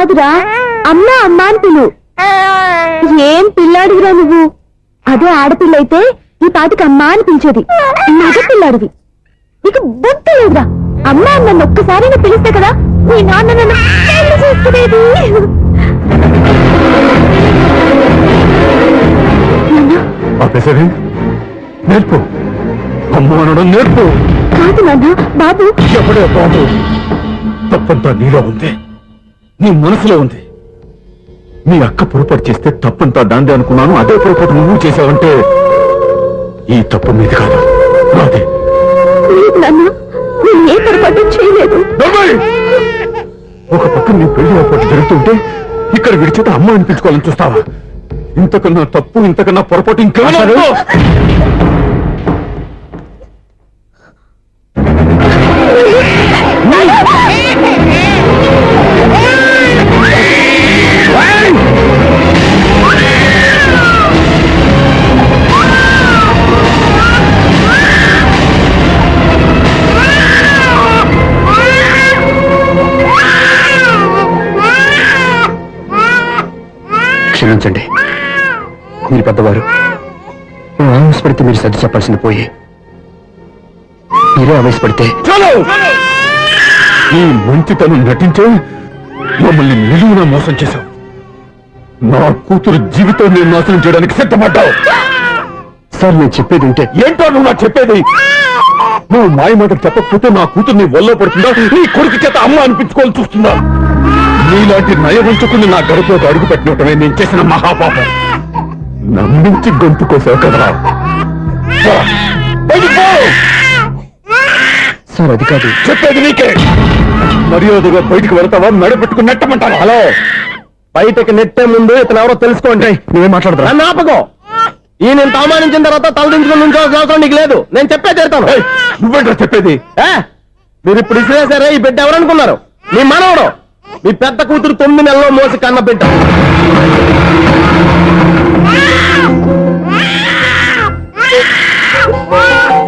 కాదురా అమ్మా అమ్మా అని పిలు. ఏం పిల్లాడివిరా నువ్వు? అదే ఆడపిల్ల అయితే ఈ పాటికి అమ్మా అని పిలిచేది. మగ పిల్లాడివి. నీకు బుద్ధి లేదురా. అమ్మా నన్ను ఒక్కసారి పిలిస్తే కదా మీ నాన్న నన్ను పెళ్ళి చేసుకునేది. ఆపేసరి నేర్పు. అమ్మ అనడం నేర్పు. కాదు నాన్న బాబు. ఎప్పుడే బాబు? తప్పంతా నీలో ఉంది. నీ మనసులో ఉంది. నీ అక్క పొరపాటు చేస్తే తప్పంతా దాందే అనుకున్నాను. అదే పొరపాటు నువ్వు చేసావంటే ఈ తప్పు మీది కాదు. నాది. ఏ పొరపాటు చేయలేదు! ఒక పక్క నీ పెళ్ళి ఏర్పాటు జరుగుతుంటే ఇక్కడ విడిచేత అమ్మ అనిపించుకోవాలని చూస్తావా? ఇంతకన్నా తప్పు ఇంతకన్నా పొరపాటు ఇంకేమైనా మీరు పెద్దవారు ఆవేశపడితే మీరు సర్ది చెప్పాల్సింది పోయి. మీరే ఆవేశపడితే ఈ మంచితనం నటించే మమ్మల్ని నిలువున మోసం చేశావు. నా కూతురు జీవితం నేను నాశనం చేయడానికి సిద్ధపడ్డావు. సార్ నేను చెప్పేది ఉంటే ఏంటో నువ్వు నాకు చెప్పేది? నువ్వు మాయ మాట చెప్పకపోతే నా కూతుర్ని ఒళ్ళో పడుతుందా? నీ కొడుకు చేత అమ్మ అనిపించుకోవాలని చూస్తుందా నీలాంటి నయవంచుకుని నా గడపలోకి అడుగు పెట్టినటమే నేను చేసిన మహాపాపం. నమ్మించి గొంతు కోసావు కదరా. సార్ అది కాదు. చెప్పేది నీకే. మర్యాదగా బయటికి వెళ్తావా? నడపెట్టుకుని నెట్టమంటావా? హలో. బయటకి నెట్టే ముందు ఇతను ఎవరో తెలుసుకోండి. నువ్వేం మాట్లాడతా నన్ను ఆపకో. ఈ నేను అవమానించిన తర్వాత తలదించుకుని నుంచోవాల్సిన అవసరం నీకు లేదు. నేను చెప్పే చేస్తాను ఏయ్, నువ్వేంట్రా చెప్పేది? మీరు ఇప్పుడు ఇసిరేసారే ఈ బిడ్డ ఎవరనుకున్నారు? మీ మనవడు. మీ పెద్ద కూతురు తొమ్మిది నెలల్లో మోసి కన్న బిడ్డ.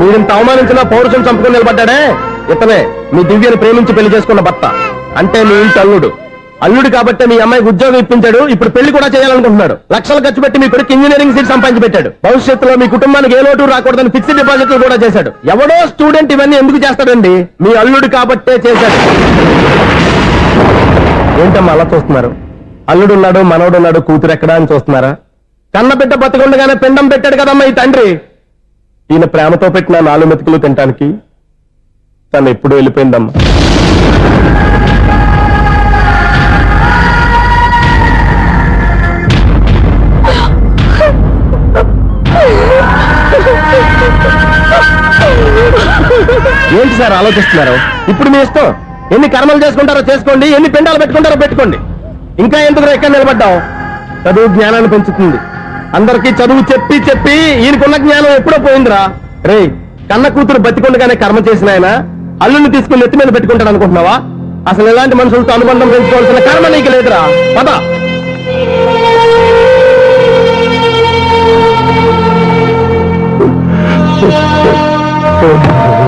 మీరింత అవమానించిన పౌరుషం చంపుకుని నిలబడ్డాడే? ఇతనే మీ దివ్యను ప్రేమించి పెళ్ళి చేసుకున్న భర్త. అంటే మీ ఇంటి అల్లుడు. అల్లుడు కాబట్టి మీ అమ్మాయికి ఉద్యోగం ఇప్పించాడు ఇప్పుడు పెళ్ళి కూడా చేయాలనుకుంటున్నాడు. లక్షలు ఖర్చు పెట్టి మీ కొడుకు ఇంజనీరింగ్ సీట్ సంపాదించి పెట్టాడు భవిష్యత్తులో మీ కుటుంబానికి ఏ లోటు రాకూడదని ఫిక్స్డ్ డిపాజిట్లు కూడా చేశాడు. ఎవడో స్టూడెంట్ ఇవన్నీ ఎందుకు చేస్తాడండి? మీ అల్లుడు కాబట్టే చేశాడు. ఏంటమ్మా అలా చూస్తున్నారు? అల్లుడున్నాడు మనవడున్నాడు కూతురు ఎక్కడా అని చూస్తున్నారా? కన్న బిడ్డ బతికుండగానే పిండం పెట్టాడు కదమ్మా ఈ తండ్రి. ఈయన ప్రేమతో పెట్టిన నాలుగు మెతుకులు తినటానికి తను ఎప్పుడు వెళ్ళిపోయిందమ్మా. ఏంటి సార్ ఆలోచిస్తున్నారు? ఇప్పుడు మీ ఇష్టం? ఎన్ని కర్మలు చేసుకుంటారో చేసుకోండి ఎన్ని పిండాలు పెట్టుకుంటారో పెట్టుకోండి. ఇంకా ఎందుకు ఎక్కడ నిలబడ్డాం చదువు జ్ఞానాన్ని పెంచుతుంది. అందరికీ చదువు చెప్పి చెప్పి ఈయనకున్న జ్ఞానం ఎప్పుడో పోయిందిరా. రే కన్న కూతురు బతికొండగానే కర్మ చేసిన ఆయన అల్లుని తీసుకుని నెత్తి మీద పెట్టుకుంటాడు అనుకుంటున్నావా? అసలు ఎలాంటి మనుషులతో అనుబంధం పెంచుకోవాల్సిన కర్మ నీకు లేదురా. పద. అక్క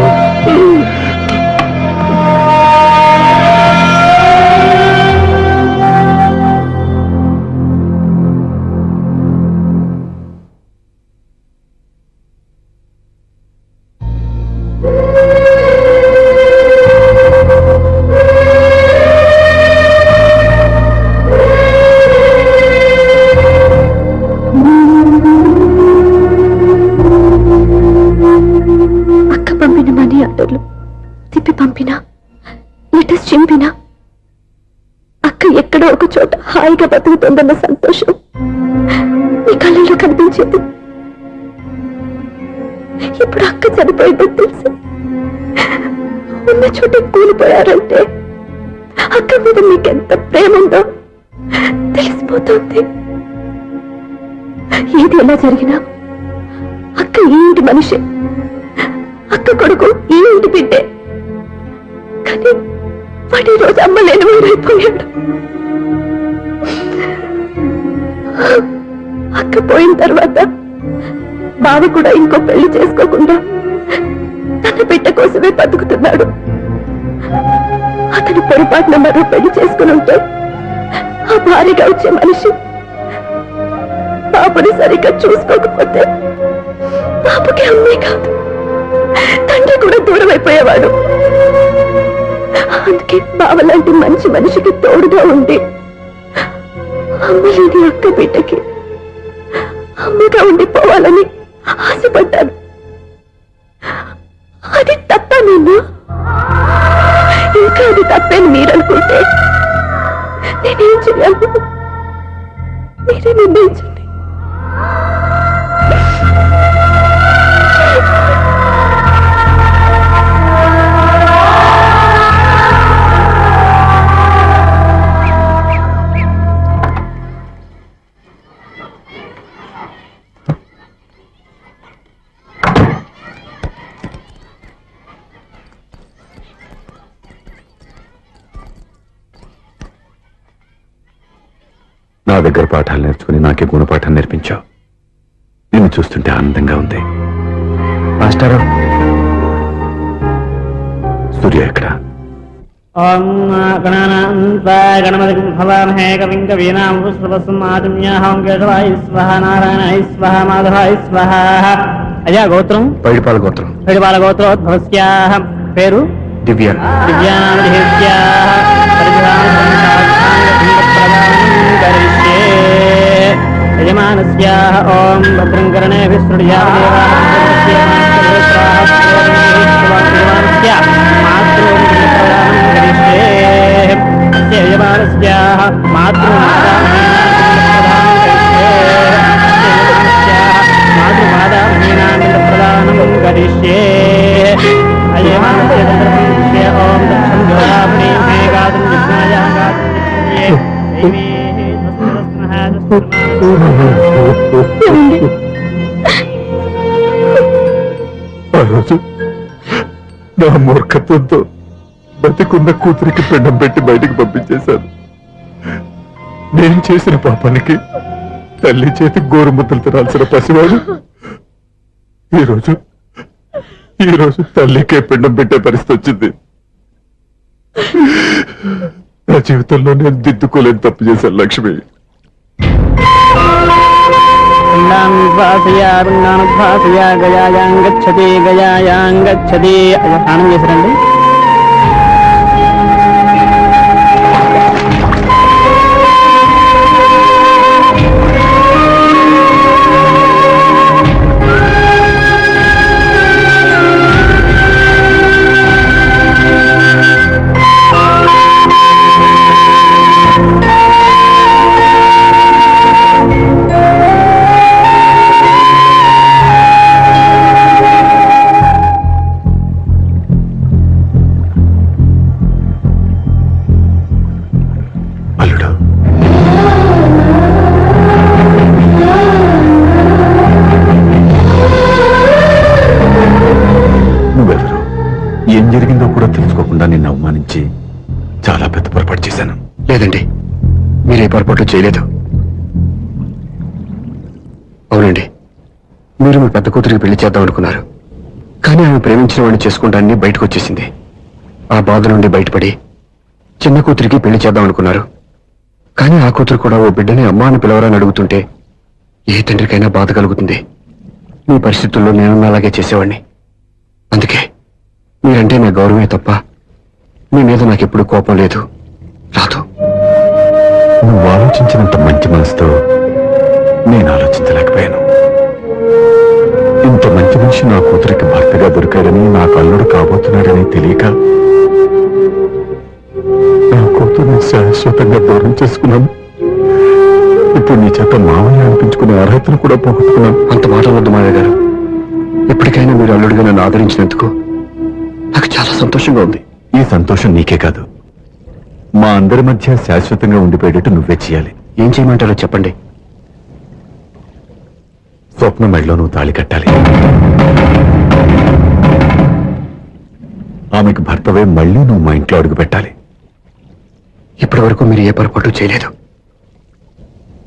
పంపిన తిప్పి పంపినా లెటర్స్ చింపినా అక్క ఎక్కడో ఒక చోట హాయిగా బతుకుతుందన్న సంతోషం మీ కళ్ళల్లో కనిపించేది. ఇప్పుడు అక్క చనిపోయిందని తెలిసి? ఉన్న చోట కూలిపోయారంటే అక్క మీద మీకెంత ప్రేమ ఉందో తెలిసిపోతుంది. ఏది ఎలా జరిగినా అక్క ఏంటి మనిషి. అక్క కొడుకు ఈ ఇంటి బిడ్డే. కానీ వాడి రోజు అమ్మ లేని వారైపోయాడు అక్క పోయిన తర్వాత బావ కూడా ఇంకో పెళ్ళి చేసుకోకుండా తన బిడ్డ కోసమే బతుకుతున్నాడు. అతను పొరపాటున మరో పెళ్ళి చేసుకుని ఉంటే ఆ భారీగా వచ్చే మనిషి పాపని సరిగ్గా చూసుకోకపోతే పాపకి అమ్మే కాదు. తండ్రి కూడా దూరం అయిపోయేవాడు అందుకే బావ లాంటి మంచి మనిషికి తోడుగా ఉండి అమ్మలేని అక్క బిడ్డకి అమ్మగా ఉండిపోవాలని ఆశపడ్డాను. అది తప్ప నేను ఇంకా అది తప్పని మీరనుకుంటే నేనేం చేయాలి మీరే నిర్ణయించండి. నాకే గుణపాఠం నేర్పించావు. నిన్ను చూస్తుంటే ఆనందంగా ఉంది. మాస్టారు సూర్య ఎక్కడ? ఓం గణానాంతా గణపతి భవామహే కవిం కవీనాం పుష్పవస్మాదిమ్యాహం కేశవాయ స్వహ నారాయణాయ స్వహ మాధవాయ స్వహ. అయ్యా గోత్రం? పైడిపాల గోత్రం. పెడిపాల గోత్రోద్భవస్యాహ. పేరు? దివ్య. దివ్యానామధేస్యాహ యజమానస్యాహ ఓం భద్రం కరణే యజమానస్యాహ మాతృమాదామహీనాంగ నా మూర్ఖత్వంతో బతికున్న కూతురికి పిండం పెట్టి బయటికి పంపించేశాను నేను చేసిన పాపానికి తల్లి చేతి గోరుముద్దలు తినాల్సిన పసివాడు. ఈరోజు ఈరోజు తల్లికే పిండం పెట్టే పరిస్థితి వచ్చింది. నా జీవితంలో నేను దిద్దుకోలేని తప్పు చేశాను లక్ష్మి. గయాయాం గచ్చతి గయాయాం గచ్చతి అయ్యో, స్నానం చేశారండి? జరిగిందో కూడా తెలుసుకోకుండా నిన్ను అవమానించి చాలా పెద్ద పొరపాటు చేశాను. లేదండి మీరే పొరపాటు చేయలేదు. అవునండి మీరు మీ పెద్ద కూతురికి పెళ్ళి చేద్దాం అనుకున్నారు. కానీ ఆమె ప్రేమించిన వాడిని చేసుకుంటానని బయటకు వచ్చేసింది. ఆ బాధ నుండి బయటపడి చిన్న కూతురికి పెళ్ళి చేద్దాం అనుకున్నారు. కానీ ఆ కూతురు కూడా ఓ బిడ్డని అమ్మా అని పిలవరని అడుగుతుంటే ఏ తండ్రికైనా బాధ కలుగుతుంది. మీ పరిస్థితుల్లో నేను అలాగే చేసేవాడిని. మీరంటే నా గౌరవమే తప్ప మీ మీద నాకెప్పుడు కోపం లేదు. రాదు నువ్వు ఆలోచించినంత మంచి మనసుతో నేను ఆలోచించలేకపోయాను. ఇంత మంచి మనిషి నా కూతురికి భర్తగా దొరికాడని నా కల్లుడు కాబోతున్నాడని తెలియక నా కూతుర్ని శాశ్వతంగా దూరం చేసుకున్నాను. ఇప్పుడు నీ చేత మామయ్య అనిపించుకునే అర్హతను కూడా పోగొట్టుకున్నాను. అంత మాట వద్దు మావయ్య గారు. ఎప్పటికైనా మీరు అల్లుడిగా నన్ను ఆదరించినందుకు నాకు చాలా సంతోషంగా ఉంది. ఈ సంతోషం నీకే కాదు. మా అందరి మధ్య శాశ్వతంగా ఉండిపోయేటట్టు నువ్వే చేయాలి. ఏం చేయమంటారో చెప్పండి. స్వప్న మెడలో నువ్వు తాళి కట్టాలి. ఆమెకు భర్తవే మళ్ళీ నువ్వు మా ఇంట్లో అడుగు పెట్టాలి. ఇప్పటి వరకు మీరు ఏ పొరపాటు చేయలేదు.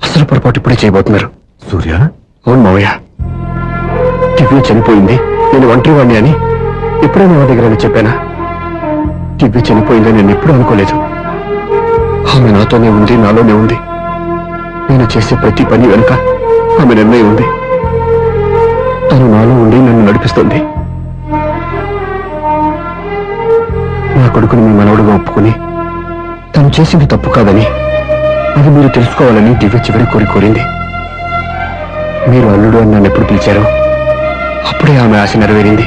అసలు పొరపాటు ఇప్పుడే చేయబోతున్నారు. సూర్య? అవును మావయ్య. దివ్య చనిపోయింది. నేను ఒంటరి వాణ్ణి అని ఎప్పుడైనా మా దగ్గర చెప్పానా? దివ్య చనిపోయిందని నేను ఎప్పుడూ అనుకోలేదు. ఆమె నాతోనే ఉంది నాలోనే ఉంది. నేను చేసే ప్రతి పని వెనుక ఆమె నిర్ణయం ఉంది. తను నాలో ఉండి నన్ను నడిపిస్తుంది. నా కొడుకుని మీ మనవడుగా ఒప్పుకుని తను చేసింది తప్పు కాదని అది మీరు తెలుసుకోవాలని దివ్య చివరి కోరి కోరింది. మీరు అల్లుడు అని నన్ను ఎప్పుడు పిలిచారో అప్పుడే ఆమె ఆశ నెరవేరింది.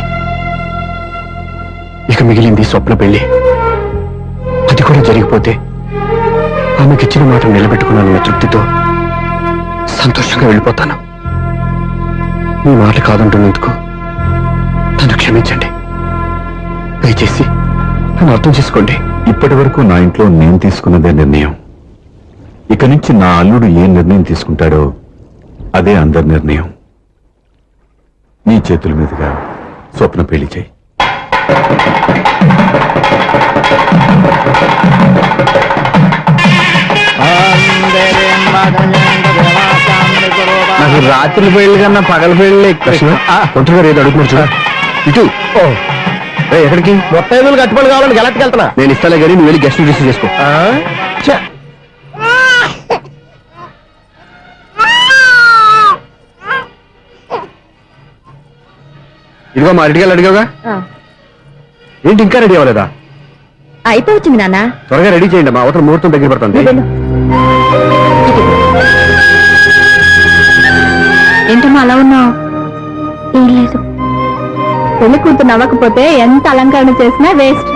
ఇక మిగిలింది స్వప్న పెళ్ళి అది కూడా జరిగిపోతే ఆమెకిచ్చిన మాట నిలబెట్టుకున్నానన్న తృప్తితో సంతోషంగా వెళ్ళిపోతాను. మీ మాట కాదంటున్నందుకు నన్ను క్షమించండి. దయచేసి నన్ను అర్థం చేసుకోండి. ఇప్పటి వరకు నా ఇంట్లో నేను తీసుకున్నదే నిర్ణయం. ఇక నుంచి నా అల్లుడు ఏ నిర్ణయం తీసుకుంటాడో అదే అందరి నిర్ణయం. నీ చేతుల మీదుగా స్వప్న పెళ్ళి చేయి. నాకు రాత్రి పెళ్ళి కన్నా పగల పెళ్ళి ఒంటరి గారు ఏదో అడుగుతున్నారు చూడ. ఇటు. ఎక్కడికి? మొత్తం ఐదు కట్టుబడి కావాలని గెలట్కి వెళ్తున్నా. నేను ఇస్తాలే కానీ నువ్వు వెళ్ళి గెస్ట్ రిసీవ్ చేసుకో. ఇదిగో మా రెడీ అడిగావుగా? ఏంటి ఇంకా రెడీ అవ్వలేదా? అయిపోవచ్చింది నాన్న. త్వరగా రెడీ చేయండి మా అవతల ముహూర్తం దగ్గర పడుతుంది ఏంటమ్మా అలా ఉన్నావు? ఏం లేదు. పెళ్ళి కూతురు నవ్వకపోతే ఎంత అలంకరణ చేసినా వేస్ట్.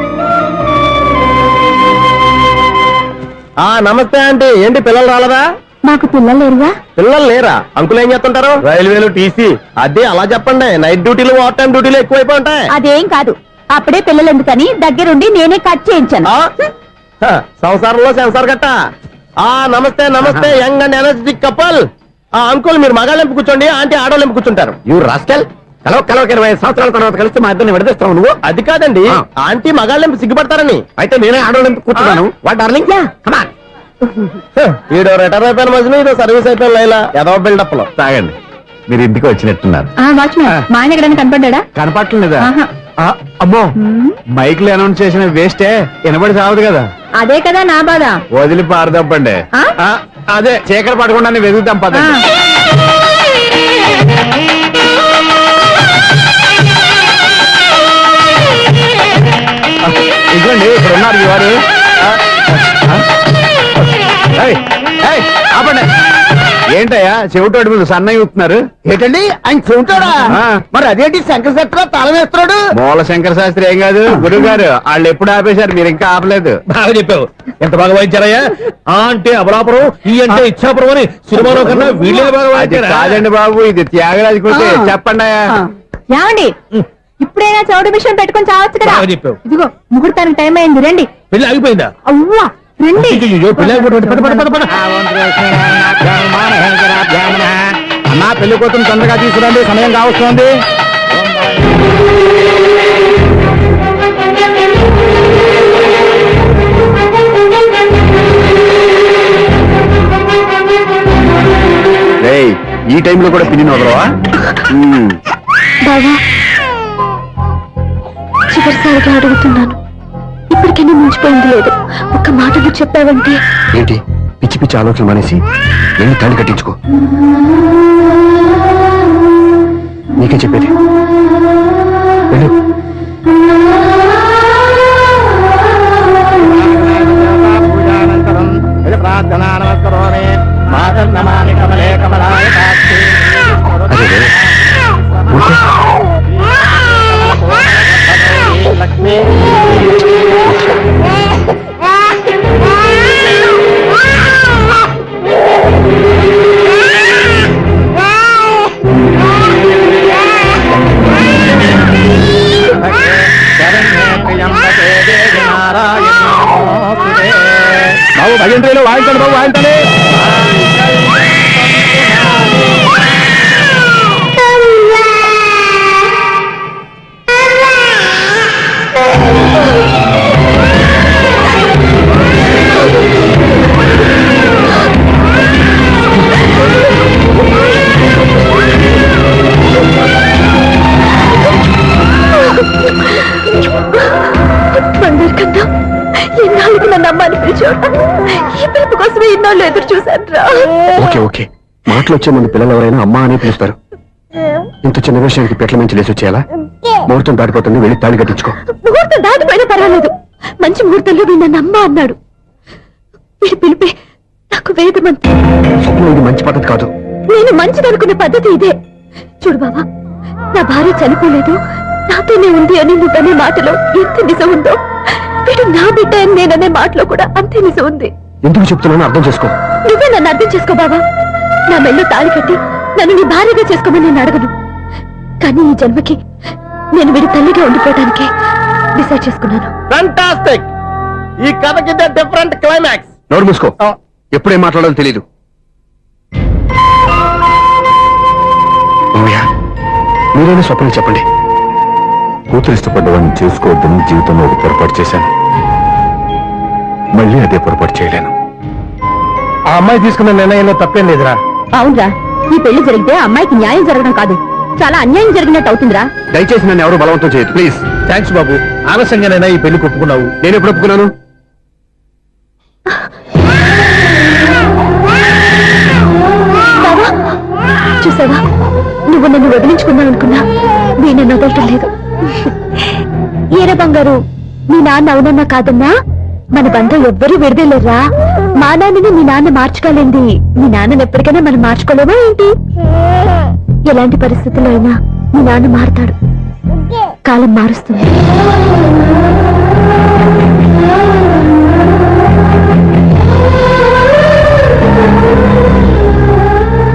ఆ నమస్తే ఆంటీ. ఏంటి పిల్లలు రాలదా? మాకు పిల్లలు లేరుగా? పిల్లలు లేరా? అంకులు ఏం చేస్తుంటారు? రైల్వేలు టీసీ. అదే అలా చెప్పండి. నైట్ డ్యూటీలు ఓవర్ టైం డ్యూటీలు ఎక్కువైపోయి ఉంటాయి. అదేం కాదు. అప్పుడే పిల్లలు ఎందుకని దగ్గరుండి నేనే కట్ చేయించాను. సంసారంలో సెన్సార్ గట్ట ఆ namaste namaste young and energetic couple. ఆ అంకుల్ మీరు మగాళ్ళెంపు కూర్చోండి ఆంటీ ఆడోళ్ళెంపు కూర్చుంటారు. యూ రాస్కెల్ కలవ కలవ ఇరవై సంవత్సరాల తర్వాత కలిసి మా ఇద్దరిని విడదీస్తావు నువ్వు? అది కాదండి ఆంటీ మగాళ్ళెంపు సిగ్గుపడతారని. అయితే నేనే ఆడోళ్ళెంపు కూర్చున్నాను. What darling. ఈడో రిటైర్ అయిపోయిన మధ్యన ఇదో సర్వీస్ అయిపోయిన లైలా. ఏదో బిల్డప్లో తాగండి. మీరు ఇంటికి వచ్చినట్టున్నారు. వాచ్మెన్ మా ఆయన ఎక్కడైనా కనపడ్డా. ఆ, అమ్మో మైక్లో అనౌన్స్ చేసిన వేస్టే వినబడి సావదు కదా. అదే కదా నా బాధ. వదిలి పారదప్పండి. అదే చీకటి పడకుండా వెతుకుతాం. పదండి. ఏంటయ్యా? చెవిటోడి మీద సన్నయ్య అవుతున్నారు ఏంటండి? ఆయన చూంటాడా ఆ. మరి అదేంటి శంకర శెట్టిలో తాళం వేస్తున్నాడు? మూల శంకర శాస్త్రి ఏం కాదు గురువు గారు. వాళ్ళు ఎప్పుడు ఆపేశారు మీరు ఇంకా ఆపలేదు. బాగా చెప్పావు. ఎంత బాగా వాయించారయ్యా? ఆ అంటే అబలాపురం ఈ అంటే ఇచ్చాపురం అని సినిమాలో కన్నా వీళ్ళే బాగా వాయించారా? కాదండి బాబు ఇది త్యాగరాజు ఆ. చెప్పండి అయ్యా. ఏమండి? ఇప్పుడైనా చౌడు విషయం పెట్టుకొని చావచ్చు కదా? చెప్పావు. ఇదిగో ముహూర్తానికి టైం అయింది రండి. పెళ్ళి ఆగిపోయిందా? అవ్వా! రండి. అయ్యయ్యో, పెళ్ళి కూతురు తొందరగా తీసుకురండి సమయం కావస్తుంది. ఈ టైంలో కూడా పిన్ని వదలవా చివరిసారిగా అడుగుతున్నాను. ఇప్పటికైనా మించిపోయింది లేదు. ఒక్క మాట నువ్వు చెప్పావంటే. ఏంటి? పిచ్చి పిచ్చి ఆలోచన మానేసి వెళ్ళి తాళి కట్టించుకో. నీకే చెప్పేది. వెళ్ళు. ప్రార్థనా ఇన్నాళ్ళు ఎదురు చూశాను రా. Okay okay. మాటలు వచ్చే ముందు పిల్లలు ఎవరైనా అమ్మా అని పిలుస్తారు. ఇంత చిన్న విషయానికి పెట్ల నుంచి లేచి వచ్చేయాలా? ముహూర్తం దాటిపోతుంది వెళ్ళి తాళి కట్టించుకో. ముహూర్తం దాటిపోయినా పర్వాలేదు. మంచి ముహూర్తంలో వీడు నన్ను అమ్మ అన్నాడు. వీడి పిలిపే నాకు వేదమంతి స్వప్నం ఇది మంచి పద్ధతి కాదు. నేను మంచిదనుకునే పద్ధతి ఇదే. చూడు బాబా నా భార్య చనిపోలేదు. నాతోనే ఉంది అని నువ్వనే మాటలో ఎంత నిజం ఉందో. వీడు నా బిడ్డ అని నేననే మాటలో కూడా అంతే నిజం ఉంది. ఎందుకు చెప్తున్నానో అర్థం చేసుకో. నువ్వే నన్ను అర్థం చేసుకో బాబా నా మెళ్ళో తాళి కట్టి నన్ను నీ భార్యగా చేసుకోమని నేను అడగను. కానీ ఈ జన్మకి నేను వీడి తల్లిగా ఉండిపోవడానికి డిసైడ్ చేసుకున్నాను. ఫంటాస్టిక్ ఈ కథకి డిఫరెంట్ క్లైమాక్స్ నోరు మూసుకో. ఎప్పుడేం మాట్లాడాలో తెలీదు. మామయ్య, మీరైనా స్వప్నం చెప్పండి. కూతురు ఇష్టపడ్డవాడిని చేసుకోవద్దని జీవితంలో ఒక పొరపాటు చేశాను. మళ్ళీ అదే పొరపాటు చేయలేను. ఆ అమ్మాయి తీసుకున్న నిర్ణయంలో తప్పేం లేదురా. అవునరా ఈ పెళ్ళి జరిగితే అమ్మాయికి న్యాయం జరగడం కాదు. చాలా అన్యాయం జరిగినట్టు అవుతుందిరా. దయచేసి నన్ను ఎవరు బలవంతం చేయదు ప్లీజ్. థ్యాంక్స్ బాబు. ఆలస్యంగానైనా ఈ పెళ్ళి ఒప్పుకున్నావు నేను ఎప్పుడు ఒప్పుకున్నాను? చూసావా? నువ్వు నన్ను వదిలించుకుందాం అనుకున్నా నేను వదలటం లేదు. ఈర బంగారు మీ నాన్న అవునన్నా కాదన్నా? మన బంధం ఎవ్వరూ విడదలేరా మా నాన్నని మీ నాన్న మార్చుకోలేంది. మీ నాన్నని ఎప్పటికైనా మనం మార్చుకోలేమా ఏంటి? ఎలాంటి పరిస్థితుల్లో అయినా మీ నాన్న మారుతాడు. కాలం మారుస్తుంది.